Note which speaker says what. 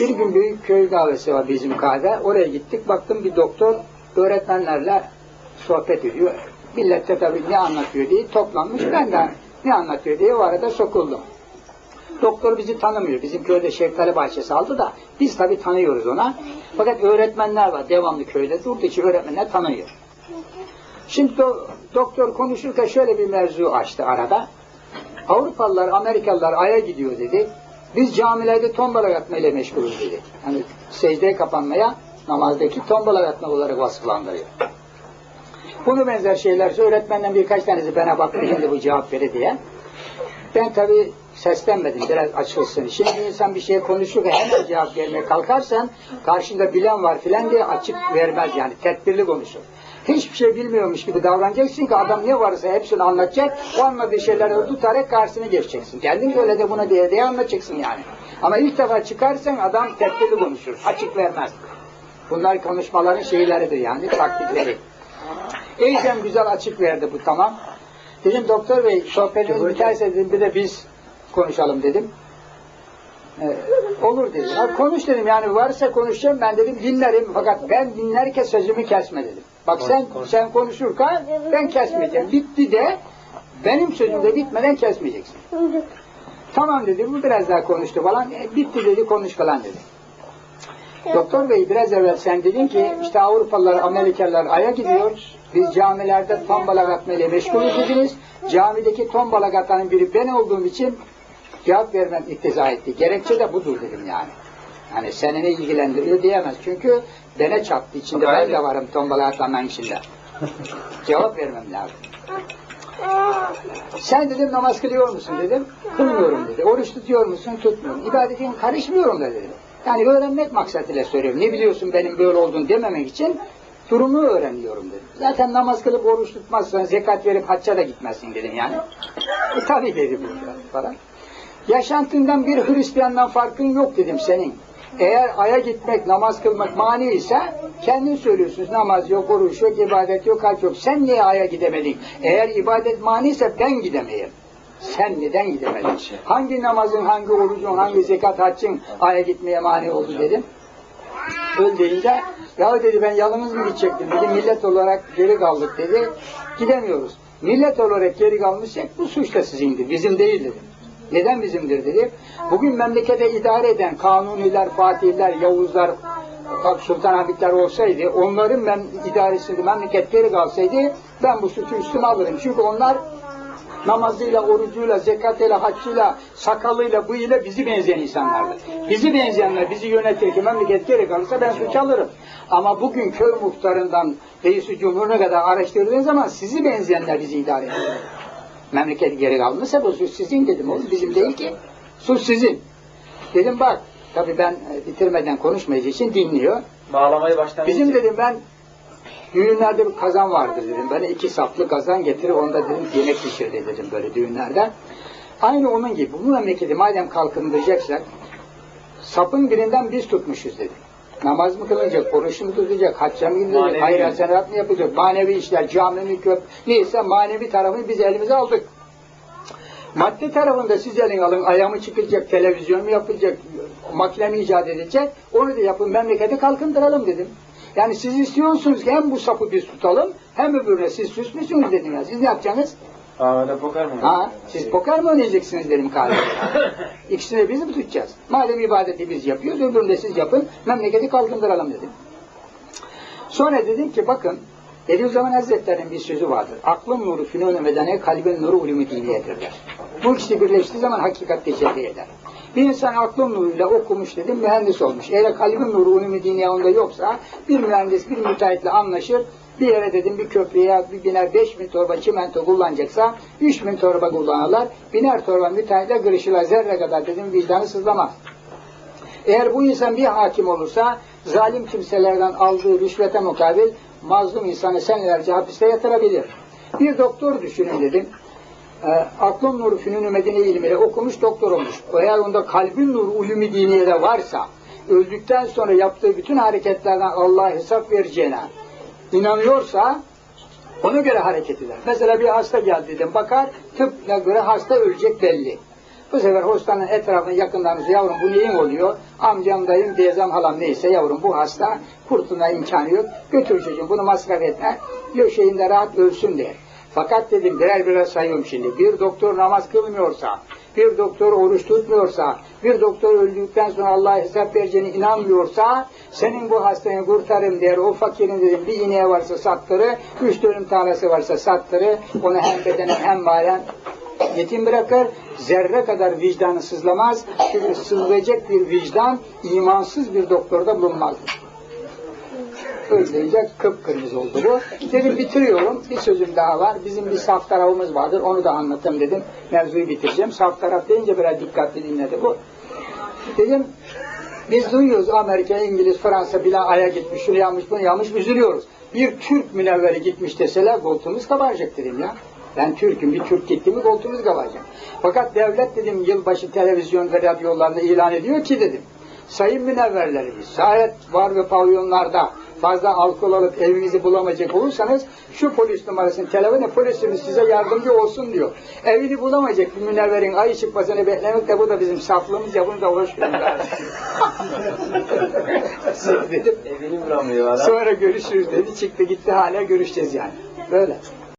Speaker 1: Bir gün büyük köy kahvesi var bizim kahve. Oraya gittik. Baktım bir doktor öğretmenlerle sohbet ediyor. Millet de tabii ne anlatıyor diye toplanmış. Ben de ne anlatıyor diye o arada sokuldum. Doktor bizi tanımıyor. Bizim köyde şeftali bahçesi aldı da biz tabii tanıyoruz ona. Fakat öğretmenler var devamlı köyde. Durduğu için öğretmenler tanıyor. Şimdi do- doktor konuşurken şöyle bir mevzu açtı arada. Avrupalılar, Amerikalılar Ay'a gidiyor dedi. Biz camilerde tombalak atmayla meşgulüz dedi. Hani secdeye kapanmaya namazdaki tombalak atma olarak vasıflandırıyor. Bunu benzer şeyler öğretmenden birkaç tanesi bana baktı şimdi bu cevap verir diye. Ben tabii seslenmedim biraz açılsın. Şimdi insan bir şey konuşurken hemen cevap vermeye kalkarsan karşında bilen var filan diye açık vermez yani tedbirli konuşur. Hiçbir şey bilmiyormuş gibi davranacaksın ki adam ne varsa hepsini anlatacak. O anladığı şeyleri tutarak karşısına geçeceksin. Kendin de öyle de buna diye diye anlatacaksın yani. Ama ilk defa çıkarsan adam tedbirli konuşur. Açık vermez. Bunlar konuşmaların şeyleridir yani taktikleri. İyicem güzel açık verdi bu tamam. Dedim doktor bey sohbetimiz biterse dedim bir de biz konuşalım dedim. Ee, olur dedi. Ha, konuş dedim yani varsa konuşacağım ben dedim dinlerim fakat ben dinlerken sözümü kesme dedim. Bak sen sen konuşurken ben kesmeyeceğim. Bitti de benim sözüm de bitmeden kesmeyeceksin. Tamam dedi bu biraz daha konuştu falan. E, bitti dedi konuş falan dedi. Doktor bey biraz evvel sen dedin ki işte Avrupalılar, Amerikalılar Ay'a gidiyor. Biz camilerde tombalak atmayla meşgulüz dediniz. Camideki tombalak atanın biri ben olduğum için cevap vermem iktiza etti. Gerekçe de budur dedim yani. Hani seni ne ilgilendiriyor diyemez. Çünkü bene çattı. içinde ben de varım tombalak atanların içinde. Cevap vermem lazım. Sen dedim namaz kılıyor musun dedim. Kılmıyorum dedi. Oruç tutuyor musun? Tutmuyorum. İbadetin karışmıyorum da dedim. Yani öğrenmek maksatıyla söylüyorum. Ne biliyorsun benim böyle olduğunu dememek için durumu öğreniyorum dedim. Zaten namaz kılıp oruç tutmazsan zekat verip hacca da gitmezsin dedim yani. E, tabii dedi bu falan. Yaşantından bir Hristiyandan farkın yok dedim senin. Eğer aya gitmek, namaz kılmak mani ise kendin söylüyorsunuz. Namaz yok, oruç yok, ibadet yok, hac yok. Sen niye aya gidemedin? Eğer ibadet mani ise ben gidemeyim. Sen neden gidemedin? Hangi namazın, hangi orucun, hangi zekat, haccın aya gitmeye mani oldu dedim. Öl deyince ya dedi ben yalnız mı gidecektim dedi. Millet olarak geri kaldık dedi. Gidemiyoruz. Millet olarak geri kalmışsak bu suç da sizindir. Bizim değil dedim. Neden bizimdir dedi. Bugün memlekete idare eden kanuniler, fatihler, yavuzlar, sultanahmetler olsaydı, onların mem idaresinde memleket geri kalsaydı ben bu suçu üstüme alırım. Çünkü onlar namazıyla, orucuyla, zekatıyla, haccıyla, sakalıyla, bıyığıyla bizi benzeyen insanlardı. Bizi benzeyenler bizi yönetirken memleket geri kalırsa ben suç alırım. Ama bugün köy muhtarından reis cumhuruna kadar araştırdığın zaman sizi benzeyenler bizi idare ediyor. Memleket geri kalmışsa bu suç sizin dedim oğlum bizim değil ki. Suç sizin. Dedim bak tabii ben e, bitirmeden konuşmayacağı için dinliyor.
Speaker 2: Bağlamayı baştan
Speaker 1: Bizim dedim ben düğünlerde bir kazan vardır dedim. Böyle iki saplı kazan getirir onda dedim yemek pişirdi dedim böyle düğünlerde. Aynı onun gibi bu memleketi madem kalkındıracaksak sapın birinden biz tutmuşuz dedim. Namaz mı kılınacak, oruç mu tutacak, hacca mı
Speaker 2: Manevi.
Speaker 1: hayır hasenat mı yapacak, manevi işler, cami mi köp, neyse manevi tarafını biz elimize aldık. Madde tarafında siz elin alın, ayağımı çıkacak, televizyon mu yapılacak, makine mi icat edilecek, onu da yapın, memleketi kalkındıralım dedim. Yani siz istiyorsunuz ki hem bu sapı biz tutalım, hem öbürüne siz süslüsünüz dedim ya. Siz ne yapacaksınız?
Speaker 2: Kahvede poker mi?
Speaker 1: Ha, siz poker mi oynayacaksınız dedim kahvede. İkisini biz mi tutacağız? Madem ibadeti biz yapıyoruz, öbürünü de siz yapın, memleketi kalkındıralım dedim. Sonra dedim ki bakın, Bediüzzaman Hazretleri'nin bir sözü vardır. Aklın nuru fünun-u medene, kalbin nuru ulûm-i diniyedir der. Bu ikisi birleştiği zaman hakikat tecelli eder. Bir insan aklın nuruyla okumuş dedim, mühendis olmuş. Eğer kalbin nuru ulûm-i diniye onda yoksa, bir mühendis bir müteahhitle anlaşır, bir yere dedim bir köprüye bir biner 5 bin torba çimento kullanacaksa 3 bin torba kullanırlar. Biner torba müteahhitle kırışırlar. Zerre kadar dedim vicdanı sızlamaz. Eğer bu insan bir hakim olursa zalim kimselerden aldığı rüşvete mukabil mazlum insanı senelerce hapiste yatırabilir. Bir doktor düşünün dedim. E, aklın nuru fünün medine ilmiyle okumuş doktor olmuş. Eğer onda kalbin nuru ulumi diniye de varsa öldükten sonra yaptığı bütün hareketlerden Allah'a hesap vereceğine inanıyorsa ona göre hareket eder. Mesela bir hasta geldi dedim bakar tıpla göre hasta ölecek belli. Bu sefer hastanın etrafına yakınlarınızı yavrum bu neyin oluyor? Amcam, dayım, teyzem, halam neyse yavrum bu hasta kurtulma imkanı yok. Götür çocuğum bunu masraf etme. Döşeğinde rahat ölsün der. Fakat dedim birer birer sayıyorum şimdi. Bir doktor namaz kılmıyorsa, bir doktor oruç tutmuyorsa, bir doktor öldükten sonra Allah'a hesap vereceğine inanmıyorsa, senin bu hastayı kurtarım der, o fakirin dedim bir ineği varsa sattırı, üç dönüm tarlası varsa sattırı, onu hem bedenen hem malen yetim bırakır, zerre kadar vicdanı sızlamaz, çünkü sızlayacak bir vicdan imansız bir doktorda bulunmaz. Öyleyince kıpkırmızı oldu bu. Dedim bitiriyorum. Bir sözüm daha var. Bizim bir saf tarafımız vardır. Onu da anlatayım dedim. Mevzuyu bitireceğim. Saf taraf deyince biraz dikkatli dinledi bu. Dedim biz duyuyoruz Amerika, İngiliz, Fransa bile aya gitmiş, şunu yapmış, bunu yapmış, üzülüyoruz. Bir Türk münevveri gitmiş deseler koltuğumuz kabaracak dedim ya. Ben Türk'üm, bir Türk gitti mi koltuğumuz kabaracak. Fakat devlet dedim yılbaşı televizyon ve radyolarında ilan ediyor ki dedim. Sayın münevverlerimiz, şayet var ve pavyonlarda fazla alkol alıp evinizi bulamayacak olursanız şu polis numarasını telefon polisimiz size yardımcı olsun diyor. Evini bulamayacak bir münevverin ayı çıkmasını beklemek de bu da bizim saflığımız ya bunu da hoş.
Speaker 2: Evini bulamıyor adam.
Speaker 1: Sonra görüşürüz dedi. Çıktı gitti hala görüşeceğiz yani. Böyle.